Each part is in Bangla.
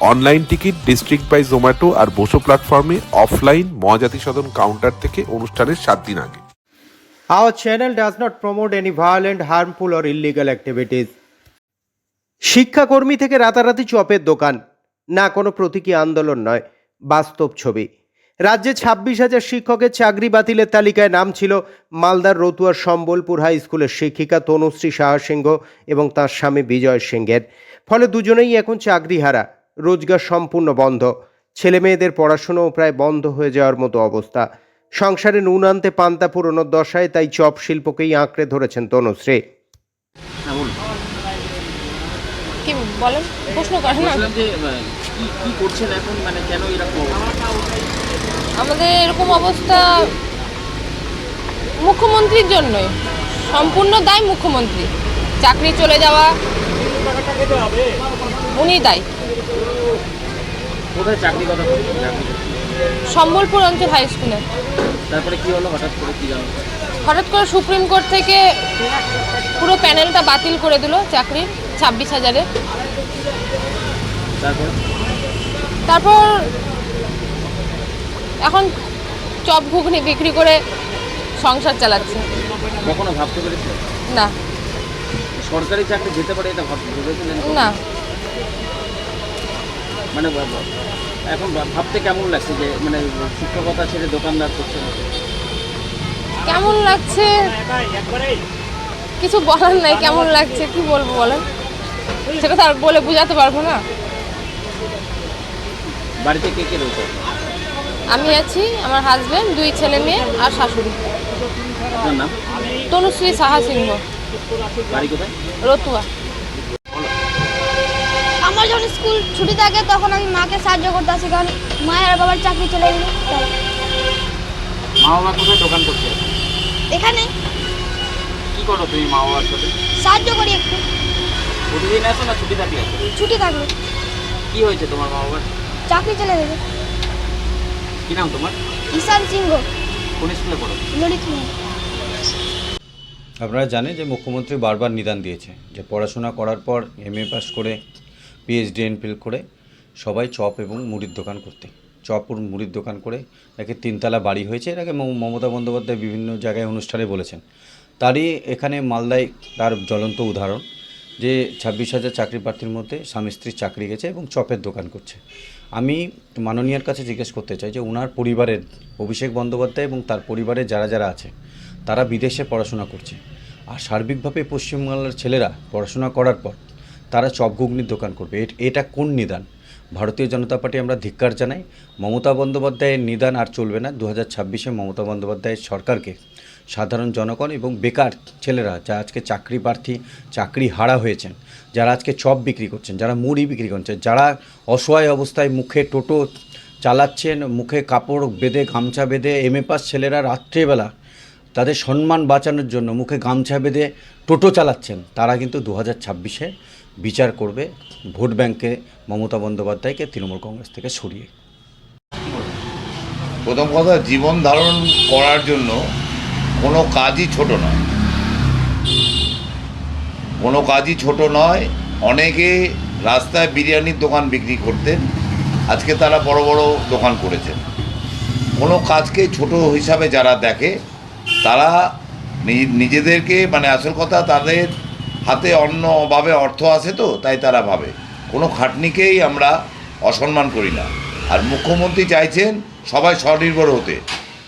Online ticket district by Zomato আর বসো প্ল্যাটফর্মে অফলাইন মহাজাতি সদন কাউন্টার থেকে অনুষ্ঠানের সাত দিন আগে। Our channel does not promote any violent, harmful, or illegal activities. শিক্ষাকর্মী থেকে রাতারাতি চপের দোকান। না কোনো প্রতীকী আন্দোলন নয় বাস্তব ছবি। রাজ্যে ছাব্বিশ হাজার শিক্ষকের চাকরি বাতিলের তালিকায় নাম ছিল মালদার রতুয়ার সম্বলপুর হাই স্কুলের শিক্ষিকা তনুশ্রী সাহা সিংহ এবং তার স্বামী বিজয় সিংহের। ফলে দুজনেই এখন চাকরিহারা। রোজগার সম্পূর্ণ বন্ধ। ছেলে মেয়েদের পড়াশুনোও প্রায় বন্ধ হয়ে যাওয়ার মতো অবস্থা। সংসারে নুন আনতে পান্তা পুরনোর দশায় তাই চপ শিল্পকেই আঁকড়ে ধরেছেন তনুশ্রী। কি বলেন? প্রশ্ন করেন না। বলছিলাম যে আহ, কি কি করছেন এখন? মানে কেন এরকম আমাদের এরকম অবস্থা মুখ্যমন্ত্রীর জন্যই। সম্পূর্ণ দায় মুখ্যমন্ত্রী। চাকরি চলে যাওয়া উনি দায়। কোথায় চাকরি কথা করছেন চাকরি করছেন? সম্বলপুর অঞ্চল হাই স্কুলে তারপরে কি হলো? হঠাৎ করে কি জানো? হঠাৎ করে সুপ্রিম কোর্ট থেকে পুরো প্যানেলটা বাতিল করে দিল চাকরির ছাব্বিশ হাজারে। তারপর? তারপর এখন চপ ঘুগনি বিক্রি করে সংসার চালাচ্ছে। কখনো ভাবতে পেরেছিলেন না। সরকারি চাকরি যেতে পারে এটা ভাবতে ভেবেছিলেন না। মানে এখন ভাবতে কেমন লাগছে যে মানে শিক্ষকতা ছেড়ে দোকানদার করছেন কেমন লাগছে? কিছু বলার নাই কেমন লাগছে? কি বলব বলেন? সেটা তো আর বলে বোঝাতে পারব না। বাড়িতে কে কে রয়েছে? আমি আছি আমার হাজবেন্ড দুই ছেলে মেয়ে আর শাশুড়ি। নাম? তনুশ্রী সাহা সিংহ। বাড়ি কোথায়? রতুয়া। আমার যখন স্কুল ছুটি থাকে তখন আমি মাকে সাহায্য করতে আসি কারণ মায়ের আর বাবার চাকরি চলে গেল তাই। মা বাবা কোথায় দোকান করছে এখন? এখানে। কি করো তুমি মা বাবার সাথে? সাহায্য করি একটু। প্রতিদিন আসো না ছুটি থাকলে ছুটি থাকলে কি হয়েছে তোমার মা বাবার চাকরি চলে গেছে। কি নাম তোমার? ঈশান সিংহ। কোন স্কুলে পড়ো? ললিত আপনারা জানেন যে মুখ্যমন্ত্রী বারবার নিদান দিয়েছে যে পড়াশোনা করার পর এম এ পাস করে পিএইচডি এনফিল করে সবাই চপ এবং মুড়ির দোকান করতে চপ ও মুড়ির দোকান করে একে তিনতলা বাড়ি হয়েছে এর আগে মমতা বন্দ্যোপাধ্যায় বিভিন্ন জায়গায় অনুষ্ঠানে বলেছেন। তারই এখানে মালদায় তার জ্বলন্ত উদাহরণ যে ছাব্বিশ হাজার চাকরি প্রার্থীর মধ্যে স্বামী স্ত্রীর চাকরি গেছে এবং চপের দোকান করছে। আমি মাননীয়ার কাছে জিজ্ঞেস করতে চাই যে ওনার পরিবারের অভিষেক বন্দ্যোপাধ্যায় এবং তার পরিবারের যারা যারা আছে, তারা বিদেশে পড়াশোনা করছে। আর সার্বিকভাবে পশ্চিমবাংলার ছেলেরা পড়াশোনা করার পর তারা চপ ঘুগনির দোকান করবে। এটা কোন নিদান? ভারতীয় জনতা পার্টি আমরা ধিক্কার জানাই। মমতা বন্দ্যোপাধ্যায়ের নিদান আর চলবে না। দু হাজার ছাব্বিশে মমতা বন্দ্যোপাধ্যায়ের সরকারকে সাধারণ জনগণ এবং বেকার ছেলেরা, যা আজকে চাকরি প্রার্থী, চাকরি হারা হয়েছেন, যারা আজকে চপ বিক্রি করছেন, যারা মুড়ি বিক্রি করছেন, যারা অসহায় অবস্থায় মুখে টোটো চালাচ্ছেন, মুখে কাপড় বেঁধে, গামছা বেঁধে এম এ পাস ছেলেরা রাত্রেবেলা তাদের সম্মান বাঁচানোর জন্য মুখে গামছা বেঁধে টোটো চালাচ্ছেন, তারা কিন্তু দু হাজার ছাব্বিশে বিচার করবে, ভোট ব্যাংকে মমতা বন্দ্যোপাধ্যায়কে তৃণমূল কংগ্রেস থেকে সরিয়ে। প্রথম কথা, জীবন ধারণ করার জন্য কোনো কাজই ছোট নয়। কোনো কাজই ছোট নয়। অনেকে রাস্তায় বিরিয়ানির দোকান বিক্রি করতেন, আজকে তারা বড় বড় দোকান করেছেন। কোনো কাজকে ছোট হিসাবে যারা দেখে, তারা নিজেদেরকে মানে আসল কথা, তাদের হাতে অন্যভাবে অর্থ আসে তো তাই তারা ভাবে। কোনো খাটনিকেই আমরা অসম্মান করি না। আর মুখ্যমন্ত্রী চাইছেন সবাই স্বনির্ভর হতে।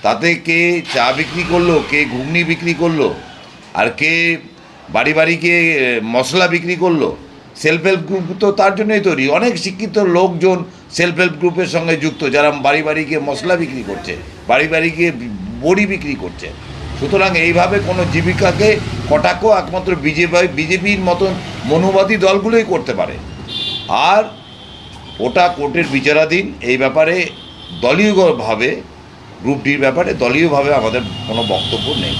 তাতে কে চা বিক্রি করল কে ঘুগনি বিক্রি করল আর কে বাড়ি বাড়ি এ, মশলা বিক্রি করল সেলফ হেল্প গ্রুপ তো তার জন্যই তৈরি। অনেক শিক্ষিত লোকজন সেলফ হেল্প গ্রুপের সঙ্গে যুক্ত যারা বাড়ি বাড়ি গিয়ে মশলা বিক্রি করছে বাড়ি বাড়ি গিয়ে বড়ি বিক্রি করছে। সুতরাং এইভাবে কোনো জীবিকাকে কটাক্ষ একমাত্র বিজেপি, বিজেপির মতন মনোবাদী দলগুলোই করতে পারে। আর ওটা কোর্টের বিচারাধীন, এই ব্যাপারে দলীয়ভাবে, গ্রুপ ডির ব্যাপারে দলীয়ভাবে আমাদের কোনো বক্তব্য নেই।